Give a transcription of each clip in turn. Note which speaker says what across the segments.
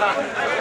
Speaker 1: はい。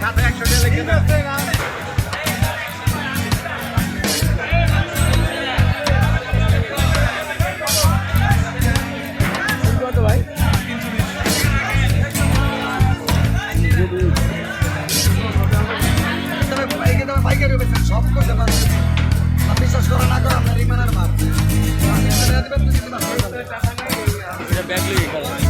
Speaker 1: খাতা একশো লিখে ব্যাগ লেগে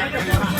Speaker 1: Yeah.